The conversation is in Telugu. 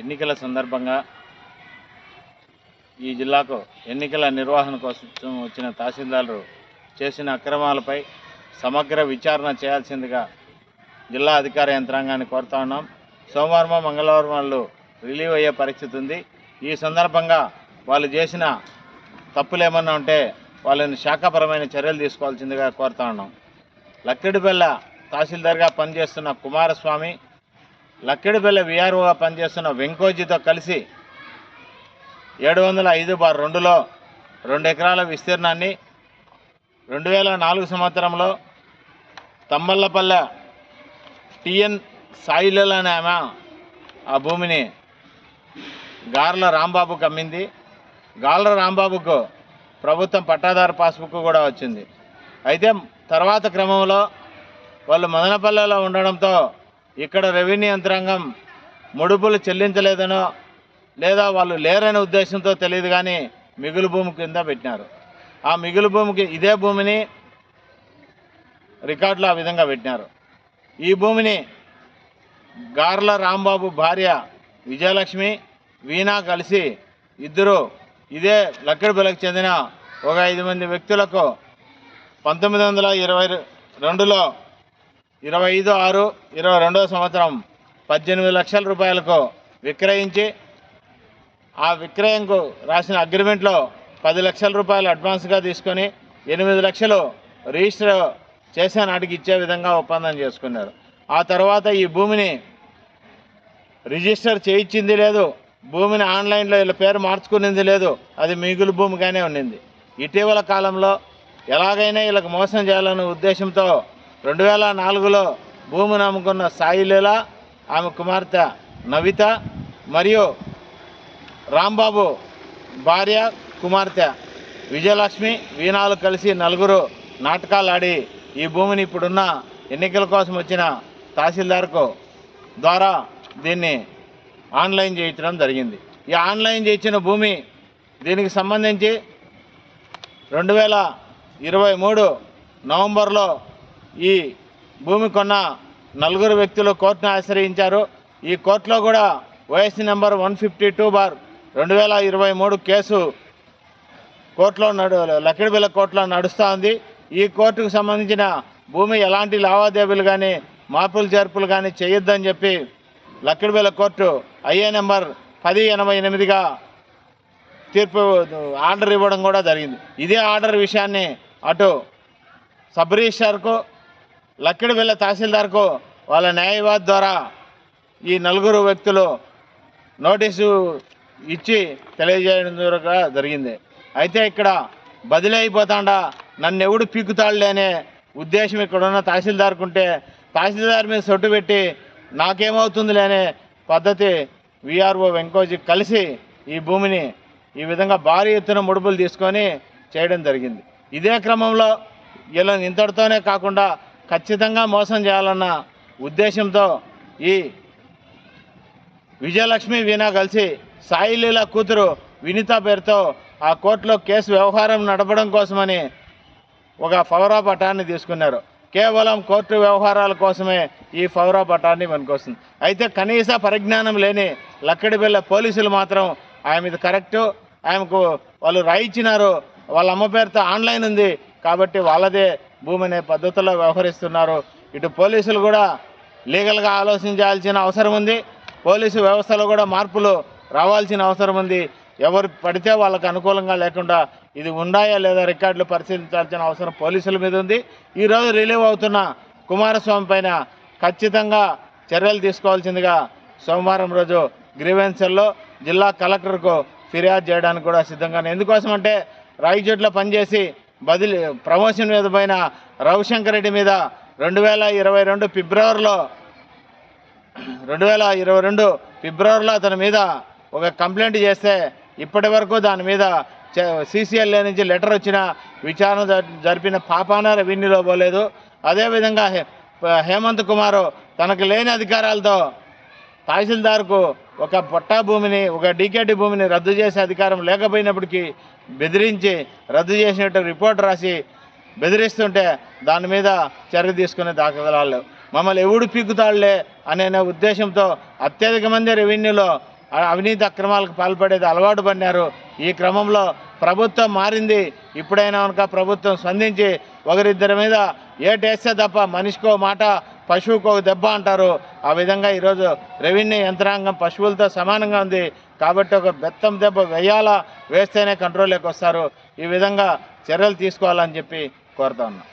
ఎన్నికల సందర్భంగా ఈ జిల్లాకు ఎన్నికల నిర్వహణ కోసం వచ్చిన తహసీల్దారు చేసిన అక్రమాలపై సమగ్ర విచారణ చేయాల్సిందిగా జిల్లా అధికార యంత్రాంగాన్ని కోరుతా ఉన్నాం. సోమవారం మంగళవారం వాళ్ళు రిలీవ్ అయ్యే పరిస్థితి ఉంది. ఈ సందర్భంగా వాళ్ళు చేసిన తప్పులు ఏమన్నా ఉంటే వాళ్ళని శాఖపరమైన చర్యలు తీసుకోవాల్సిందిగా కోరుతా ఉన్నాం. లక్కిడిబెల్ల తహసీల్దార్గా పనిచేస్తున్న కుమారస్వామి లక్కెడిబెల్ల విఆర్ఓగా పనిచేస్తున్న వెంకోజీతో కలిసి ఏడు వందల ఐదు బార్ రెండులో రెండు ఎకరాల విస్తీర్ణాన్ని రెండు వేల నాలుగు సంవత్సరంలో తమ్మల్లపల్లె టిఎన్ సాయిలల్ అనే ఆమె ఆ భూమిని గార్ల రాంబాబుకు అమ్మింది. గార్ల రాంబాబుకు ప్రభుత్వం పట్టాదారు పాస్బుక్ కూడా వచ్చింది. అయితే తర్వాత క్రమంలో వాళ్ళు మదనపల్లెలో ఉండడంతో ఇక్కడ రెవెన్యూ యంత్రాంగం ముడుపులు చెల్లించలేదనో లేదా వాళ్ళు లేరనే ఉద్దేశంతో తెలియదు కానీ మిగులు భూమి కింద పెట్టినారు. ఆ మిగులు భూమికి ఇదే భూమిని రికార్డులు ఆ విధంగా పెట్టినారు. ఈ భూమిని గార్ల రాంబాబు భార్య విజయలక్ష్మి వీణా కలిసి ఇద్దరు ఇదే లక్కడిపల్లికి చెందిన ఒక ఐదు మంది వ్యక్తులకు పంతొమ్మిది వందల ఇరవై రెండులో ఇరవై ఐదు ఆరు ఇరవై రెండవ సంవత్సరం పద్దెనిమిది లక్షల రూపాయలకు విక్రయించి ఆ విక్రయంకు రాసిన అగ్రిమెంట్లో పది లక్షల రూపాయలు అడ్వాన్స్గా తీసుకొని ఎనిమిది లక్షలు రిజిస్టర్ చేసే నాటికి ఇచ్చే విధంగా ఒప్పందం చేసుకున్నారు. ఆ తర్వాత ఈ భూమిని రిజిస్టర్ చేయించింది లేదు భూమిని ఆన్లైన్లో వీళ్ళ పేరు మార్చుకునింది లేదు అది మిగులు భూమిగానే ఉండింది ఇటీవల కాలంలో ఎలాగైనా వీళ్ళకి మోసం చేయాలనే ఉద్దేశంతో రెండు వేల నాలుగులో భూమిని అమ్ముకున్న సాయిలీల ఆమె కుమార్తె నవిత మరియు రాంబాబు భార్య కుమార్తె విజయలక్ష్మి వీణాలు కలిసి నలుగురు నాటకాలు ఆడి ఈ భూమిని ఇప్పుడున్న ఎన్నికల కోసం వచ్చిన తహసీల్దార్కు ద్వారా దీన్ని ఆన్లైన్ చేయించడం జరిగింది. ఈ ఆన్లైన్ చేయించిన భూమి దీనికి సంబంధించి రెండు వేల ఇరవై మూడు నవంబర్లో ఈ భూమి కొన్న నలుగురు వ్యక్తులు కోర్టును ఆశ్రయించారు. ఈ కోర్టులో కూడా YSC number one fifty two bar రెండు వేల ఇరవై మూడు కేసు కోర్టులో నడు లక్కిడిబిల్ల కోర్టులో నడుస్తూ ఉంది. ఈ కోర్టుకు సంబంధించిన భూమి ఎలాంటి లావాదేవీలు కానీ మార్పులు చేర్పులు కానీ చేయొద్దని చెప్పి లక్కిడిబిల్ల కోర్టు ఐఏ నెంబర్ పది ఎనభై ఎనిమిదిగా తీర్పు ఆర్డర్ ఇవ్వడం కూడా జరిగింది. ఇదే ఆర్డర్ విషయాన్ని అటు సబ్ రిజిస్టార్కు లక్కిడిబిల్ల తహసీల్దార్కు వాళ్ళ న్యాయవాది ద్వారా ఈ నలుగురు వ్యక్తులు నోటీసు ఇచ్చి తెలియజేయడం ద్వారా జరిగింది. అయితే ఇక్కడ బదిలీ అయిపోతాండా నన్ను ఎవడు పీకుతాడులే అనే ఉద్దేశం ఇక్కడ ఉన్న తహసీల్దార్కు ఉంటే తహసీల్దార్ మీద సొట్టు పెట్టి నాకేమవుతుందిలే అనే పద్ధతి విఆర్ఓ వెంకోజీ కలిసి ఈ భూమిని ఈ విధంగా భారీ ఎత్తున ముడుపులు తీసుకొని చేయడం జరిగింది. ఇదే క్రమంలో వీళ్ళని ఇంతటితోనే కాకుండా ఖచ్చితంగా మోసం చేయాలన్న ఉద్దేశంతో ఈ విజయలక్ష్మి వీణ కలిసి సాయిలీల కూతురు వినిత పేరుతో ఆ కోర్టులో కేసు వ్యవహారం నడపడం కోసమని ఒక ఫవరా పటాన్ని తీసుకున్నారు. కేవలం కోర్టు వ్యవహారాల కోసమే ఈ ఫవరా పటాన్ని పనికొస్తుంది. అయితే కనీస పరిజ్ఞానం లేని లక్కడిబెల్ల పోలీసులు మాత్రం ఆమె ఇది కరెక్టు ఆమెకు వాళ్ళు రాయిచ్చినారు వాళ్ళ అమ్మ పేరుతో ఆన్లైన్ ఉంది కాబట్టి వాళ్ళదే భూమి అనే పద్ధతిలో వ్యవహరిస్తున్నారు. ఇటు పోలీసులు కూడా లీగల్గా ఆలోచించాల్సిన అవసరం ఉంది. పోలీసు వ్యవస్థలో కూడా మార్పులు రావాల్సిన అవసరం ఉంది. ఎవరు పడితే వాళ్ళకు అనుకూలంగా లేకుండా ఇది ఉన్నాయా లేదా రికార్డులు పరిశీలించాల్సిన అవసరం పోలీసుల మీద ఉంది. ఈరోజు రిలీవ్ అవుతున్న కుమారస్వామి పైన ఖచ్చితంగా చర్యలు తీసుకోవాల్సిందిగా సోమవారం రోజు గ్రీవెన్సల్లో జిల్లా కలెక్టర్కు ఫిర్యాదు చేయడానికి కూడా సిద్ధంగా ఎందుకోసమంటే ఎందుకోసం పనిచేసి బదిలీ ప్రమోషన్ మీద పోయిన రవిశంకర్ రెడ్డి మీద రెండు వేల ఇరవై రెండు ఫిబ్రవరిలో రెండు వేల ఇరవై రెండు ఫిబ్రవరిలో అతని మీద ఒక కంప్లైంట్ చేస్తే ఇప్పటి వరకు దాని మీద సీసీఎల్ఏ నుంచి లెటర్ వచ్చిన విచారణ జ- జరిపిన పాపాన రెవెన్యూలో పోలేదు. అదేవిధంగా హే- హేమంత్ కుమారు తనకు లేని అధికారాలతో తహసీల్దార్కు ఒక పట్టా భూమిని ఒక డీకేటీ భూమిని రద్దు చేసే అధికారం లేకపోయినప్పటికీ బెదిరించి రద్దు చేసినట్టు రిపోర్ట్ రాసి బెదిరిస్తుంటే దాని మీద చర్య తీసుకునే దాఖలాలు. మమ్మల్ని ఎవడు పీకుతాడులే అనే ఉద్దేశంతో అత్యధిక మంది రెవెన్యూలో అవినీతి అక్రమాలకు పాల్పడేది అలవాటు పడినారు. ఈ క్రమంలో ప్రభుత్వం మారింది. ఇప్పుడైనా కనుక ప్రభుత్వం స్పందించి ఒకరిద్దరి మీద ఏటేస్తే తప్ప మనిషికో మాట పశువుకో దెబ్బ అంటారు. ఆ విధంగా ఈరోజు రెవెన్యూ యంత్రాంగం పశువులతో సమానంగా ఉంది. కాబట్టి ఒక బెత్తం దెబ్బ వేయాలా వేస్తేనే కంట్రోల్లోకి వస్తారు. ఈ విధంగా చర్యలు తీసుకోవాలని చెప్పి కోరుతా ఉన్నాం.